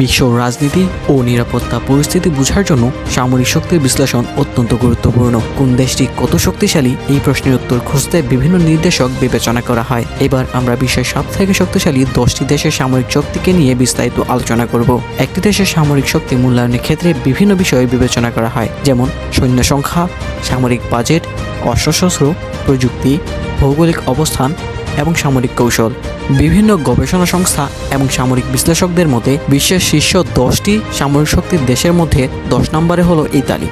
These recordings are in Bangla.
বিশ্ব রাজনীতি ও নিরাপত্তা পরিস্থিতি বোঝার জন্য সামরিক শক্তির বিশ্লেষণ অত্যন্ত গুরুত্বপূর্ণ। কোন দেশটি কত শক্তিশালী? এই প্রশ্নের উত্তর খুঁজতে বিভিন্ন নির্দেশক বিবেচনা করা হয়। এবার আমরা বিশ্বের সব থেকে শক্তিশালী দশটি দেশের সামরিক শক্তিকে নিয়ে বিস্তারিত আলোচনা করব। একটি দেশের সামরিক শক্তি মূল্যায়নের ক্ষেত্রে বিভিন্ন বিষয়ে বিবেচনা করা হয়, যেমন সৈন্য সংখ্যা, সামরিক বাজেট, অস্ত্রশস্ত্র, প্রযুক্তি, ভৌগোলিক অবস্থান এবং সামরিক কৌশল। বিভিন্ন গবেষণা সংস্থা এবং সামরিক বিশ্লেষকদের মতে, বিশ্বের শীর্ষ দশটি সামরিক শক্তির দেশের মধ্যে দশ নম্বরে হলো ইতালি।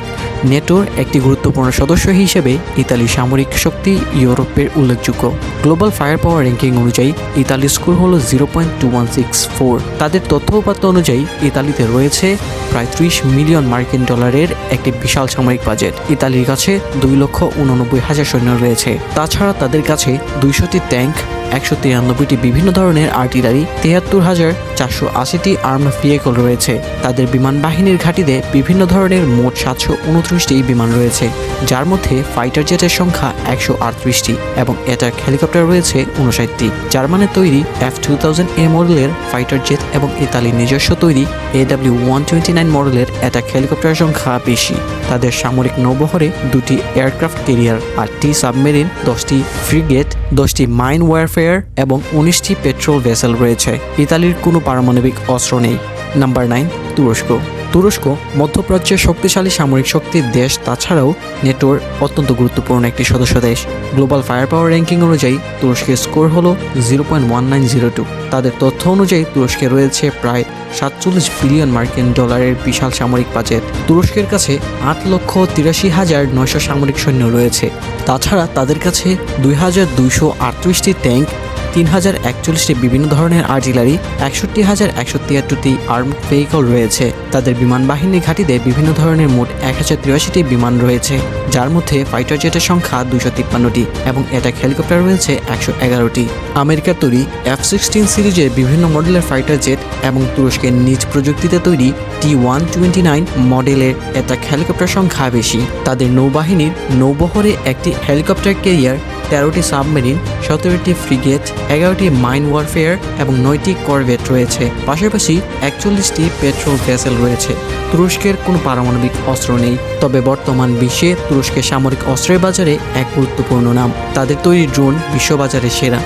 নেটোর একটি গুরুত্বপূর্ণ সদস্য হিসেবে ইতালি সামরিক শক্তি ইউরোপের উল্লেখযোগ্য। গ্লোবাল ফায়ার পাওয়ার র্যাঙ্কিং অনুযায়ী, ইতালির স্কোর হলো zero point two one six four. তাদের তথ্য উপাত্ত অনুযায়ী, ইতালিতে রয়েছে প্রায় ত্রিশ মিলিয়ন মার্কিন ডলারের একটি বিশাল সামরিক বাজেট। ইতালির কাছে দুই লক্ষ উননব্বই হাজার সৈন্য রয়েছে। তাছাড়া তাদের কাছে দুইশোটি ট্যাঙ্ক একশো তিরানব্বইটি বিভিন্ন ধরনের আর্টিলারি, তিয়াত্তর হাজার চারশো আশিটি আর্ম ভেহিকল রয়েছে। তাদের বিমান বাহিনীর ঘাঁটিতে বিভিন্ন ধরনের মোট সাতশো উনত্রিশটি বিমান রয়েছে, যার মধ্যে ফাইটার জেটের সংখ্যা একশো আটত্রিশটি এবং অ্যাটাক হেলিকপ্টার রয়েছে উনষাটটি জার্মানের তৈরি এফ টু থাউজেন্ড এ মডেলের ফাইটার জেট এবং ইতালির নিজস্ব তৈরি A W one twenty nine মডেলের অ্যাটাক হেলিকপ্টারের সংখ্যা বেশি। তাদের সামরিক নৌবহরে দুটি এয়ারক্রাফট কেরিয়ার আটটি সাবমেরিন, দশটি ফ্রিগেট, দশটি মাইন ওয়ারফেয়ার এবং উনিশটি পেট্রোল ভেসেল রয়েছে। ইতালির কোনো পারমাণবিক অস্ত্র নেই। নাম্বার নাইন, তুরস্ক। তুরস্ক, মধ্যপ্রাচ্যের শক্তিশালী সামরিক শক্তির দেশ, তাছাড়াও নেটোর অত্যন্ত গুরুত্বপূর্ণ একটি সদস্য দেশ। গ্লোবাল ফায়ার পাওয়ার র্যাঙ্কিং অনুযায়ী তুরস্কের স্কোর হল zero point one nine zero two. তাদের তথ্য অনুযায়ী তুরস্কে রয়েছে প্রায় সাতচল্লিশ বিলিয়ন মার্কিন ডলারের বিশাল সামরিক বাজেট। তুরস্কের কাছে আট লক্ষ তিরাশি হাজার নয়শো সামরিক সৈন্য রয়েছে। তাছাড়া তাদের কাছে দুই হাজার দুইশো আটত্রিশটি ট্যাঙ্ক তিন হাজার একচল্লিশটি বিভিন্ন ধরনের আর্টিলারি একষট্টি হাজার একশো তিয়াত্তরটি আর্ম ভেহিকল রয়েছে। তাদের বিমান বাহিনীর ঘাঁটিতে বিভিন্ন ধরনের মোট এক হাজার তিরাশিটি বিমান রয়েছে, যার মধ্যে ফাইটার জেটের সংখ্যা দুশো তিপ্পান্নটি এবং অ্যাটাক হেলিকপ্টার রয়েছে একশো এগারোটি। আমেরিকার তৈরি এফ সিক্সটিন সিরিজের বিভিন্ন মডেলের ফাইটার জেট এবং তুরস্কের নিজ প্রযুক্তিতে তৈরি টি ওয়ান টোয়েন্টি নাইন মডেলের অ্যাটাক হেলিকপ্টার সংখ্যা বেশি। তাদের নৌবাহিনীর নৌবহরে একটি হেলিকপ্টার ক্যারিয়ার তেরোটি সাবমেরিন, সতেরোটি ফ্রিগেট, এগারোটি মাইন ওয়ারফেয়ার এবং নয়টি করভেট রয়েছে। পাশাপাশি একচল্লিশটি পেট্রোল ভেসেল রয়েছে। তুরস্কের কোনো পারমাণবিক অস্ত্র নেই, তবে বর্তমান বিশ্বে তুরস্কের সামরিক অস্ত্রের বাজারে এক গুরুত্বপূর্ণ নাম। তাদের তৈরি ড্রোন বিশ্ববাজারে সেরা।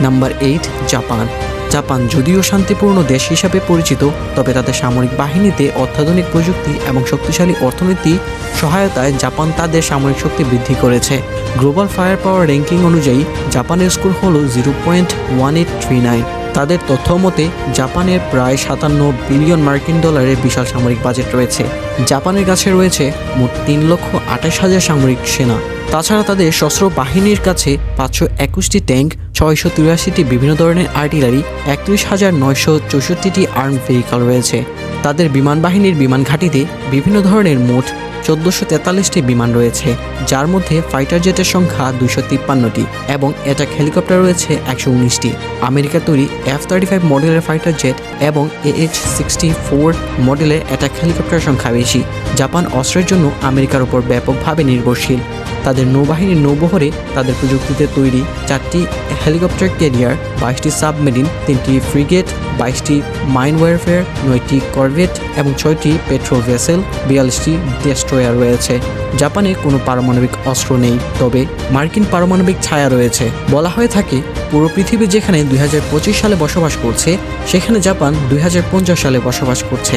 Number eight, Japan. জাপান যদিও শান্তিপূর্ণ দেশ হিসাবে পরিচিত, তবে তাদের সামরিক বাহিনীতে অত্যাধুনিক প্রযুক্তি এবং শক্তিশালী অর্থনীতি সহায়তায় জাপান তাদের সামরিক শক্তি বৃদ্ধি করেছে। গ্লোবাল ফায়ার পাওয়ার র্যাঙ্কিং অনুযায়ী, জাপানের স্কোর হল zero point one eight three nine. তাদের তথ্য মতে, জাপানের প্রায় সাতান্ন বিলিয়ন মার্কিন ডলারের বিশাল সামরিক বাজেট রয়েছে। জাপানের কাছে রয়েছে মোট তিন লক্ষ আঠাশ হাজার সামরিক সেনা। তাছাড়া তাদের সশস্ত্র বাহিনীর কাছে পাঁচশো একুশটি ট্যাঙ্ক, ছয়শো তিরাশিটি বিভিন্ন ধরনের আর্টিলারি, একত্রিশ হাজার নয়শো চৌষট্টিটি আর্ম ভেহিকল রয়েছে। তাদের বিমান বাহিনীর বিমান ঘাঁটিতে বিভিন্ন ধরনের মোট চোদ্দোশো তেতাল্লিশটি বিমান রয়েছে, যার মধ্যে ফাইটার জেটের সংখ্যা দুশো তিপ্পান্নটি এবং অ্যাটাক হেলিকপ্টার রয়েছে একশো উনিশটি। আমেরিকা তৈরি এফ থার্টি ফাইভ মডেলের ফাইটার জেট এবং এ এইচ সিক্সটি ফোর মডেলের অ্যাটাক হেলিকপ্টার সংখ্যা বেশি। জাপান অস্ত্রের জন্য আমেরিকার উপর ব্যাপকভাবে নির্ভরশীল। তাদের নৌবাহিনীর নৌবহরে তাদের প্রযুক্তিতে তৈরি চারটি হেলিকপ্টার ক্যারিয়ার, বাইশটি সাবমেরিন, তিনটি ফ্রিগেট, বাইশটি মাইন ওয়ারফেয়ার, নয়টি করভেট এবং ছয়টি পেট্রোল ভেসেল, বিয়াল্লিশটি ডেস্ট্রয়ার রয়েছে। জাপানে কোনো পারমাণবিক অস্ত্র নেই, তবে মার্কিন পারমাণবিক ছায়া রয়েছে। বলা হয়ে থাকে, পুরো পৃথিবী যেখানে দুই হাজার পঁচিশ সালে বসবাস করছে, সেখানে জাপান দুই হাজার পঞ্চাশ সালে বসবাস করছে।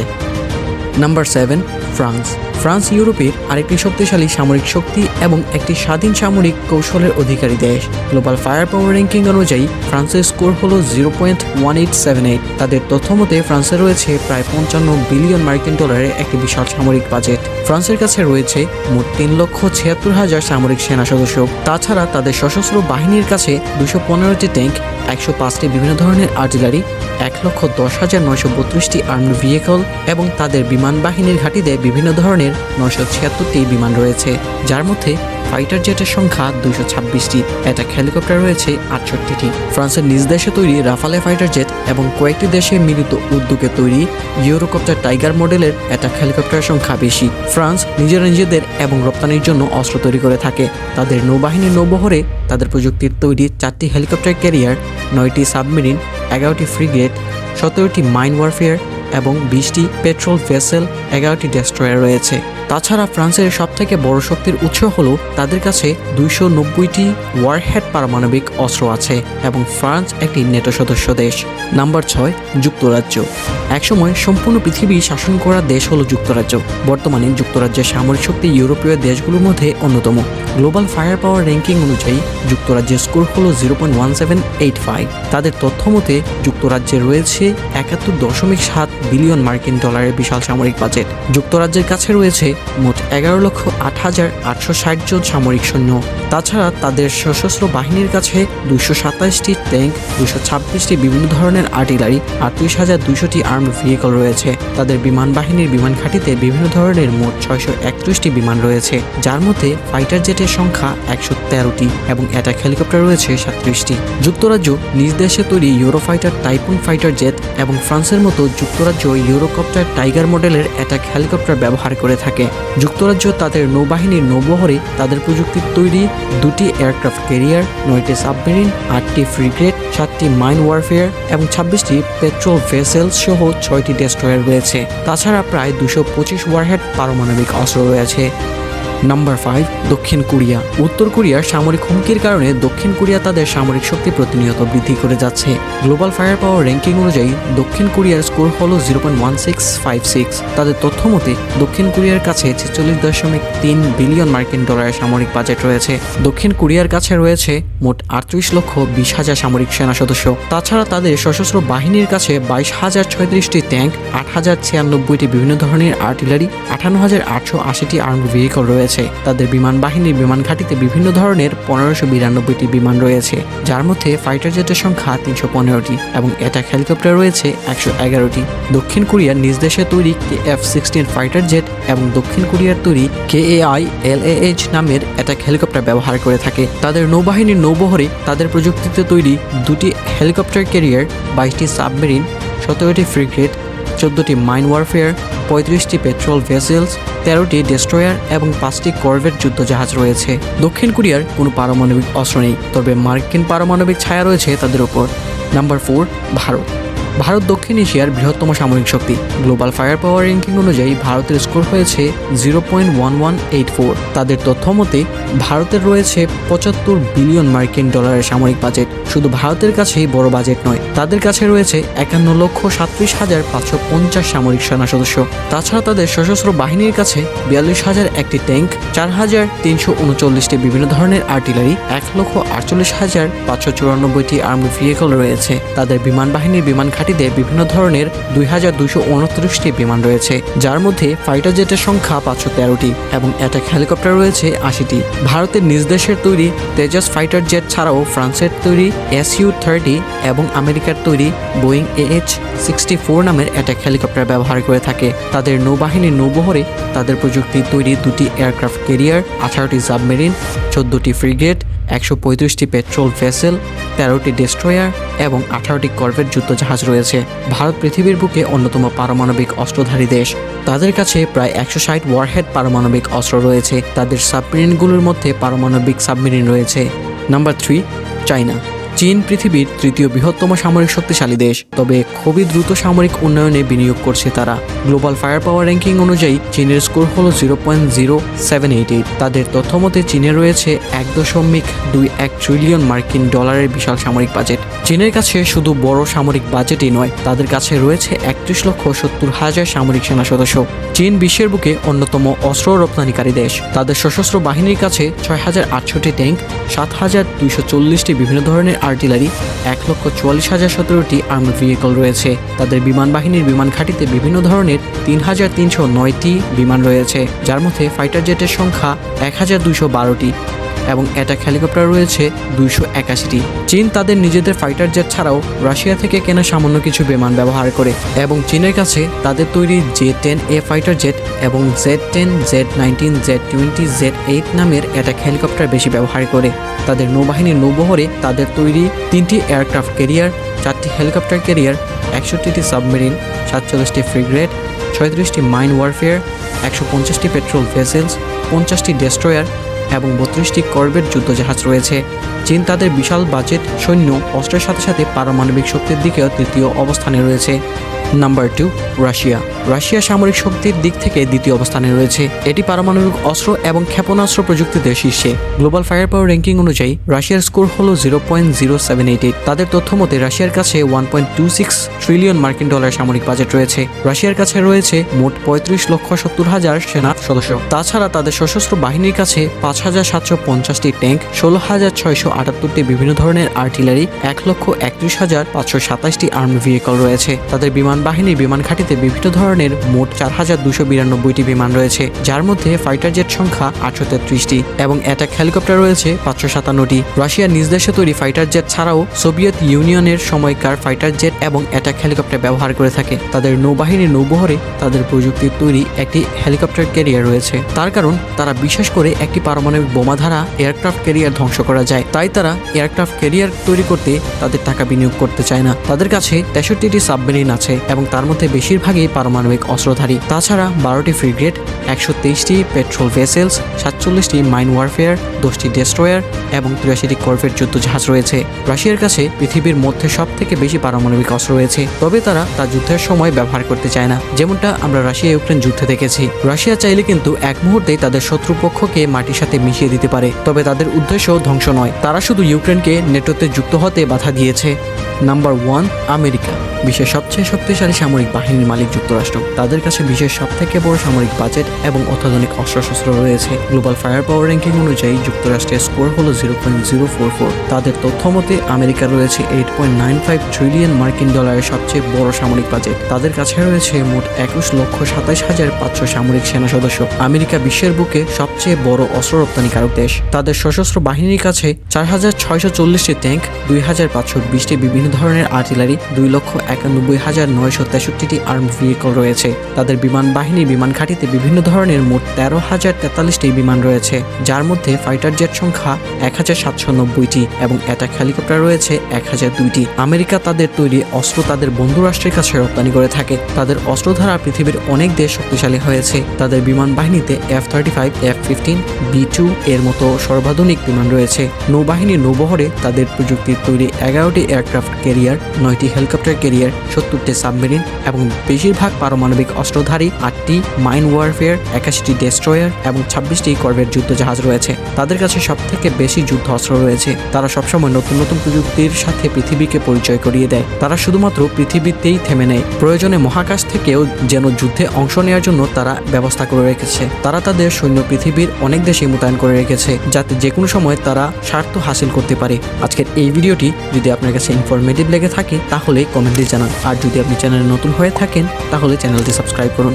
Number seven, France. ফ্রান্স ইউরোপের আরেকটি শক্তিশালী সামরিক শক্তি এবং একটি স্বাধীন সামরিক কৌশলের অধিকারী দেশ। গ্লোবাল ফায়ার পাওয়ার র্যাঙ্কিং অনুযায়ী, ফ্রান্সের স্কোর হল zero point one eight seven eight. তাদের তথ্য মতে, ফ্রান্সে রয়েছে প্রায় পঞ্চান্ন বিলিয়ন মার্কিন ডলারের একটি বিশাল সামরিক বাজেট। ফ্রান্সের কাছে রয়েছে মোট তিন লক্ষ ছিয়াত্তর হাজার সামরিক সেনা সদস্য। তাছাড়া তাদের সশস্ত্র বাহিনীর কাছে দুশো পনেরোটি ট্যাঙ্ক, একশো পাঁচটি বিভিন্ন ধরনের আর্টিলারি এক লক্ষ দশ হাজার নয়শো বত্রিশটি আর্মড ভেহিকল এবং তাদের বিমান বাহিনীর ঘাঁটিতে বিভিন্ন ধরনের নয়শো ছিয়াত্তরটি বিমান রয়েছে, যার মধ্যে ফাইটার জেটের সংখ্যা দুইশো ছাব্বিশটি। অ্যাটাক হেলিকপ্টার রয়েছে আটষট্টিটি। ফ্রান্সের নিজ দেশে তৈরি রাফালে ফাইটার জেট এবং কয়েকটি দেশে মিলিত উদ্যোগে তৈরি ইউরোকপ্টার টাইগার মডেলের অ্যাটাক হেলিকপ্টারের সংখ্যা বেশি। ফ্রান্স নিজেরা নিজেদের এবং রপ্তানির জন্য অস্ত্র তৈরি করে থাকে। তাদের নৌবাহিনীর নৌবহরে তাদের প্রযুক্তির তৈরি চারটি হেলিকপ্টার ক্যারিয়ার, নয়টি সাবমেরিন, এগারোটি ফ্রিগেট, সতেরোটি মাইন ওয়ারফেয়ার এবং বিশটি পেট্রোল ভেসেল, এগারোটি ডেস্ট্রয়ার রয়েছে। তাছাড়া ফ্রান্সের সবথেকে বড় শক্তির উৎস হলো তাদের কাছে দুইশো নব্বইটি ওয়ারহেড পারমাণবিক অস্ত্র আছে এবং ফ্রান্স একটি নেটো সদস্য দেশ। নাম্বার ছয়, যুক্তরাজ্য। একসময় সম্পূর্ণ পৃথিবী শাসন করা দেশ হলো যুক্তরাজ্য। বর্তমানে যুক্তরাজ্যের সামরিক শক্তি ইউরোপীয় দেশগুলোর মধ্যে অন্যতম। গ্লোবাল ফায়ার পাওয়ার র্যাঙ্কিং অনুযায়ী যুক্তরাজ্যের স্কোর হলো zero point one seven eight five. তাদের তথ্য মতে যুক্তরাজ্যে রয়েছে একাত্তর দশমিক সাত বিলিয়ন মার্কিন ডলারের বিশাল সামরিক বাজেট। যুক্তরাজ্যের কাছে রয়েছে মোট এগারো লক্ষ আট হাজার আটশো ষাট জন সামরিক সৈন্য। তাছাড়া তাদের সশস্ত্র বাহিনীর কাছে দুশো সাতাশটি ট্যাঙ্ক দুশো ছাব্বিশটি বিভিন্ন ধরনের আর্টিলারি আর আটত্রিশ হাজার দুশোটি আর্মড ভেহিকল রয়েছে। তাদের বিমান বাহিনীর বিমান ঘাঁটিতে বিভিন্ন ধরনের মোট ছয়শো একত্রিশটি বিমান রয়েছে, যার মধ্যে ফাইটার জেটের সংখ্যা একশো তেরোটি এবং অ্যাটাক হেলিকপ্টার রয়েছে সাতত্রিশটি। যুক্তরাজ্য নিজ দেশে তৈরি ইউরোফাইটার টাইপুন ফাইটার জেট এবং ফ্রান্সের মতো যুক্তরাজ্য ইউরোকপ্টার টাইগার মডেলের অ্যাটাক হেলিকপ্টার ব্যবহার করে থাকে। যুক্তরাজ্য তাদের নৌবাহিনীর নৌবহরে তাদের প্রযুক্তির তৈরি দুটি এয়ারক্রাফট ক্যারিয়ার নয়টি সাবমেরিন আটটি ফ্রিগেট সাতটি মাইন ওয়ারফেয়ার এবং ছাব্বিশটি পেট্রোল ভেসেল সহ ছয়টি ডেস্ট্রয়ার রয়েছে। তাছাড়া প্রায় দুশো পঁচিশ ওয়ারহেড পারমাণবিক অস্ত্র রয়েছে। নাম্বার ফাইভ দক্ষিণ কোরিয়া। উত্তর কোরিয়ার সামরিক হুমকির কারণে দক্ষিণ কোরিয়া তাদের সামরিক শক্তি প্রতিনিয়ত বৃদ্ধি করে যাচ্ছে। গ্লোবাল ফায়ার পাওয়ার র্যাঙ্কিং অনুযায়ী, দক্ষিণ কোরিয়ার স্কোর হল zero point one six five six তাদের তথ্য মতে, দক্ষিণ কোরিয়ার কাছে ছেচল্লিশ দশমিক তিন বিলিয়ন মার্কিন ডলারের সামরিক বাজেট রয়েছে। দক্ষিণ কোরিয়ার কাছে রয়েছে মোট আটত্রিশ লক্ষ বিশ হাজার সামরিক সেনা সদস্য। তাছাড়া তাদের সশস্ত্র বাহিনীর কাছে বাইশ হাজার ছয়ত্রিশটি ট্যাঙ্ক, আট হাজার ছিয়ানব্বইটি বিভিন্ন ধরনের আর্টিলারি আঠান্ন হাজার আটশো আশিটি আর্মড ভেহিকল রয়েছে। তাদের বিমান বাহিনীর বিমান ঘাঁটিতে বিভিন্ন ধরনের পনেরোশো বিরানব্বইটি বিমান রয়েছে, যার মধ্যে ফাইটার জেটের সংখ্যা তিনশো পনেরোটি এবং অ্যাটাক হেলিকপ্টার রয়েছে একশো এগারোটি। দক্ষিণ কোরিয়ার নিজ দেশে তৈরি K F sixteen fighter jet এবং দক্ষিণ কোরিয়ার তৈরি K A I L A H নামের অ্যাটাক হেলিকপ্টার ব্যবহার করে থাকে। তাদের নৌবাহিনীর নৌবহরে তাদের প্রযুক্তিতে তৈরি দুটি হেলিকপ্টার ক্যারিয়ার বাইশটি সাবমেরিন সতেরোটি ফ্রিগেট চোদ্দটি মাইন ওয়ারফেয়ার, পঁয়ত্রিশটি পেট্রোল ভেসেলস, তেরোটি ডেস্ট্রয়ার এবং পাঁচটি করভেট যুদ্ধজাহাজ রয়েছে। দক্ষিণ কোরিয়ার কোনো পারমাণবিক অস্ত্র নেই, তবে মার্কিন পারমাণবিক ছায়া রয়েছে তাদের ওপর নাম্বার ফোর, ভারত। ভারত দক্ষিণ এশিয়ার বৃহত্তম সামরিক শক্তি। গ্লোবাল ফায়ার পাওয়ার র্যাঙ্কিং অনুযায়ী ভারতের স্কোর হয়েছে zero point one one eight four. তাদের তথ্য মতে, ভারতের রয়েছে পঁচাত্তর বিলিয়ন মার্কিন ডলারের সামরিক বাজেট। শুধু ভারতের কাছেই বড় বাজেট নয়, তাদের কাছে রয়েছে একান্ন লক্ষ সাতত্রিশ হাজার পাঁচশো পঞ্চাশ সামরিক সেনা সদস্য। তাছাড়া তাদের সশস্ত্র বাহিনীর কাছে বিয়াল্লিশ হাজার একটি ট্যাঙ্ক, চার হাজার তিনশো উনচল্লিশটি বিভিন্ন ধরনের আর্টিলারি, এক লক্ষ আটচল্লিশ হাজার পাঁচশো চুরানব্বইটি আর্মড ভেহিকল রয়েছে। তাদের বিমান বাহিনীর বিমান ঘাঁটিতে বিভিন্ন ধরনের দুই হাজার দুইশো উনত্রিশটি বিমান রয়েছে, যার মধ্যে ফাইটার জেটের সংখ্যা পাঁচশো তেরোটি এবং অ্যাটাক হেলিকপ্টার রয়েছে আশিটি। ভারতের নিজ দেশের তৈরি তেজাস ফাইটার জেট ছাড়াও ফ্রান্সের তৈরি এস ইউ থার্টি এবং আমেরিকার তৈরি বোয়িং এএইচ সিক্সটি ফোর নামের অ্যাটাক হেলিকপ্টার ব্যবহার করে থাকে। তাদের নৌবাহিনীর নৌবহরে তাদের প্রযুক্তি তৈরি দুটি এয়ারক্রাফট ক্যারিয়ার, আঠারোটি সাবমেরিন, চোদ্দোটি ফ্রিগেট একশো পঁয়ত্রিশটি পেট্রোল ভেসেল, তেরোটি ডেস্ট্রয়ার এবং আঠারোটি কর্ভেট যুদ্ধজাহাজ রয়েছে। ভারত পৃথিবীর বুকে অন্যতম পারমাণবিক অস্ত্রধারী দেশ। তাদের কাছে প্রায় একশো ষাট ওয়ারহেড পারমাণবিক অস্ত্র রয়েছে। তাদের সাবমেরিনগুলোর মধ্যে পারমাণবিক সাবমেরিন রয়েছে। নাম্বার থ্রি চায়না চীন পৃথিবীর তৃতীয় বৃহত্তম সামরিক শক্তিশালী দেশ। তবে খুবই দ্রুত সামরিক উন্নয়নে বিনিয়োগ করছে তারা। গ্লোবাল ফায়ার পাওয়ার র্যাঙ্কিং অনুযায়ী চীনের স্কোর হল zero point zero seven eight eight. তাদের তথ্যমতে চীনে রয়েছে এক দশমিক দুই এক ট্রিলিয়ন মার্কিন ডলারের বিশাল সামরিক বাজেট। চীনের কাছে শুধু বড় সামরিক বাজেটই নয়, তাদের কাছে রয়েছে একত্রিশ লক্ষ সত্তর হাজার সামরিক সেনা সদস্য। চীন বিশ্বের বুকে অন্যতম অস্ত্র রপ্তানিকারী দেশ। তাদের সশস্ত্র বাহিনীর কাছে ছয় হাজার আটশোটি ট্যাঙ্ক, সাত হাজার দুইশো চল্লিশটি বিভিন্ন ধরনের আর্টিলারি এক লক্ষ চুয়াল্লিশ হাজার সতেরোটি আর্মড ভেহিকল রয়েছে। তাদের বিমান বাহিনীর বিমান ঘাঁটিতে বিভিন্ন ধরনের তিন হাজার তিনশো নয়টি বিমান রয়েছে, যার মধ্যে ফাইটার জেটের সংখ্যা এক হাজার দুশো বারোটি। এবং অ্যাটাক হেলিকপ্টার রয়েছে দুইশো একাশিটি। চীন তাদের নিজেদের ফাইটার জেট ছাড়াও রাশিয়া থেকে কেনা সামান্য কিছু বিমান ব্যবহার করে এবং চীনের কাছে তাদের তৈরি J ten A fighter jet এবং Z ten Z nineteen Z twenty Z eight নামের অ্যাটাক হেলিকপ্টার বেশি ব্যবহার করে। তাদের নৌবাহিনীর নৌবহরে তাদের তৈরি তিনটি এয়ারক্রাফট ক্যারিয়ার, চারটি হেলিকপ্টার ক্যারিয়ার, একষট্টিটি সাবমেরিন, সাতচল্লিশটি ফ্রিগ্রেড, ছয়ত্রিশটি মাইন ওয়ারফেয়ার, একশো পঞ্চাশটি পেট্রোল ভেসেলস, পঞ্চাশটি ডেস্ট্রয়ার এবং বত্রিশটি করবেট যুদ্ধজাহাজ রয়েছে। চীন তাদের বিশাল বাজেট সৈন্য অস্ত্রের সাথে সাথে পারমাণবিক শক্তির দিকেও তৃতীয় অবস্থানে রয়েছে। নাম্বার টু রাশিয়া রাশিয়া সামরিক শক্তির দিক থেকে দ্বিতীয় অবস্থানে রয়েছে। এটি পারমাণবিক অস্ত্র এবং ক্ষেপণাস্ত্র প্রযুক্তিতে শীর্ষে। গ্লোবাল ফায়ার পাওয়ার র্যাঙ্কিং অনুযায়ী রাশিয়ার স্কোর হল zero point zero seven eight তাদের তথ্য মতে রাশিয়ার কাছে one point two six trillion মার্কিন ডলার সামরিক বাজেট রয়েছে। রাশিয়ার কাছে রয়েছে মোট পঁয়ত্রিশ লক্ষ সত্তর হাজার সেনা সদস্য। তাছাড়া তাদের সশস্ত্র বাহিনীর কাছে পাঁচ হাজার সাতশো পঞ্চাশটি ট্যাঙ্ক, ষোলো হাজার ছয়শো আটাত্তরটি বিভিন্ন ধরনের আর্টিলারি, এক লক্ষ একত্রিশ হাজার পাঁচশো সাতাশটি আর্মি ভেহিকল রয়েছে। তাদের বিমান বাহিনীর বিমান ঘাঁটিতে বিভিন্ন ধরনের মোট চার হাজার দুশো বিরানব্বইটি বিমান রয়েছে, যার মধ্যে ফাইটার জেট সংখ্যা আটশো তেত্রিশটি এবং অ্যাটাক হেলিকপ্টার রয়েছে পাঁচশো সাতান্নটি। রাশিয়ার নিজ দেশে তৈরি ফাইটার জেট ছাড়াও সোভিয়েত ইউনিয়নের সময়কার ফাইটার জেট এবং অ্যাটাক হেলিকপ্টার ব্যবহার করে থাকে। তাদের নৌবাহিনীর নৌবহরে তাদের প্রযুক্তির তৈরি একটি হেলিকপ্টার ক্যারিয়ার রয়েছে। তার কারণ, তারা বিশেষ করে একটি পারমাণবিক বোমা ধারা এয়ারক্রাফট ক্যারিয়ার ধ্বংস করা যায়। তাই তারা এয়ারক্রাফট ক্যারিয়ার তৈরি করতে তাদের টাকা বিনিয়োগ করতে চায় না। তাদের কাছে তেষট্টিটি সাবমেরিন আছে। এবং তার মধ্যে বেশিরভাগই পারমাণবিক অস্ত্রধারী। তাছাড়া বারোটি ফ্রিগেট একশো তেইশটি পেট্রোল ভেসেলস, সাতচল্লিশটি মাইন ওয়ারফেয়ার, দশটি ডেস্ট্রয়ার এবং তিরাশিটি করভেট যুদ্ধ জাহাজ রয়েছে। রাশিয়ার কাছে পৃথিবীর মধ্যে সব থেকে বেশি পারমাণবিক অস্ত্র রয়েছে, তবে তারা তা যুদ্ধের সময় ব্যবহার করতে চায় না। যেমনটা আমরা রাশিয়া ইউক্রেন যুদ্ধে দেখেছি। রাশিয়া চাইলে কিন্তু এক মুহূর্তেই তাদের শত্রুপক্ষকে মাটির সাথে মিশিয়ে দিতে পারে, তবে তাদের উদ্দেশ্য ধ্বংস নয়। তারা শুধু ইউক্রেনকে নেটোতে যুক্ত হতে বাধা দিয়েছে। Number one, America. বিশ্বের সবচেয়ে শক্তিশালী সামরিক বাহিনীর মালিক যুক্তরাষ্ট্র। তাদের কাছে বিশ্বের সব থেকে বড় সামরিক বাজেট এবং অত্যাধুনিক অস্ত্রশস্ত্র রয়েছে। গ্লোবাল ফায়ার পাওয়ার র্যাঙ্কিং অনুযায়ী যুক্তরাষ্ট্রের স্কোর হলো zero point zero four four. তাদের তথ্য মতে আমেরিকা রয়েছে eight point nine five trillion মার্কিন ডলারের সবচেয়ে বড় সামরিক বাজেট। তাদের কাছে রয়েছে মোট একুশ লক্ষ সাতাশ হাজার পাঁচশো সামরিক সেনা সদস্য। আমেরিকা বিশ্বের বুকে সবচেয়ে বড় অস্ত্র রপ্তানিকারক দেশ। তাদের সশস্ত্র বাহিনীর কাছে চার হাজার ছয়শো চল্লিশটি ট্যাঙ্ক, দুই হাজার পাঁচশো বিশটি বিভিন্ন ধরনের আর্টিলারি দুই লক্ষ একানব্বই হাজার নয়শো তেষট্টিটি আর্ম ভেহিকল রয়েছে। তাদের বিমান বাহিনীর বিমান ঘাঁটিতে বিভিন্ন ধরনের মোট তেরো হাজার তেতাল্লিশটি বিমান রয়েছে, যার মধ্যে ফাইটার জেট সংখ্যা এক হাজার সাতশো নব্বইটি এবং অ্যাটাক হেলিকপ্টার রয়েছে এক হাজার দুইটি। আমেরিকা তাদের তৈরি অস্ত্র তাদের বন্ধু রাষ্ট্রের কাছে রপ্তানি করে থাকে। তাদের অস্ত্র দ্বারা পৃথিবীর অনেক দেশ শক্তিশালী হয়েছে। তাদের বিমান বাহিনীতে F thirty five, F fifteen, B two এর মতো সর্বাধুনিক বিমান রয়েছে। নৌবাহিনীর নৌবহরে তাদের প্রযুক্তির তৈরি এগারোটি এয়ারক্রাফট ক্যারিয়ার, নয়টি হেলিকপ্টার ক্যারিয়ার, সত্তরটি সাবমেরিন এবং বেশিরভাগ পারমাণবিক অস্ত্রধারী, আটটি মাইন ওয়ারফেয়ার, একাশিটি ডেস্ট্রয়ার এবং ছাব্বিশটি করভেট যুদ্ধ জাহাজ রয়েছে। তাদের কাছে সব থেকে বেশি যুদ্ধ অস্ত্র রয়েছে। তারা সবসময় নতুন নতুন প্রযুক্তির সাথে পৃথিবীকে পরিচয় করিয়ে দেয়। তারা শুধুমাত্র পৃথিবীতেই থেমে নেয়। প্রয়োজনে মহাকাশ থেকেও যেন যুদ্ধে অংশ নেওয়ার জন্য তারা ব্যবস্থা করে রেখেছে। তারা তাদের সৈন্য পৃথিবীর অনেক দেশে মোতায়েন করে রেখেছে, যাতে যে কোনো সময় তারা স্বার্থ হাসিল করতে পারে। আজকের এই ভিডিওটি যদি আপনার কাছে ইনফরমেটিভ লেগে থাকে, তাহলে কমেন্টে জানান। আর যদি আপনি চ্যানেলে নতুন হয়ে থাকেন, তাহলে চ্যানেলটি সাবস্ক্রাইব করুন।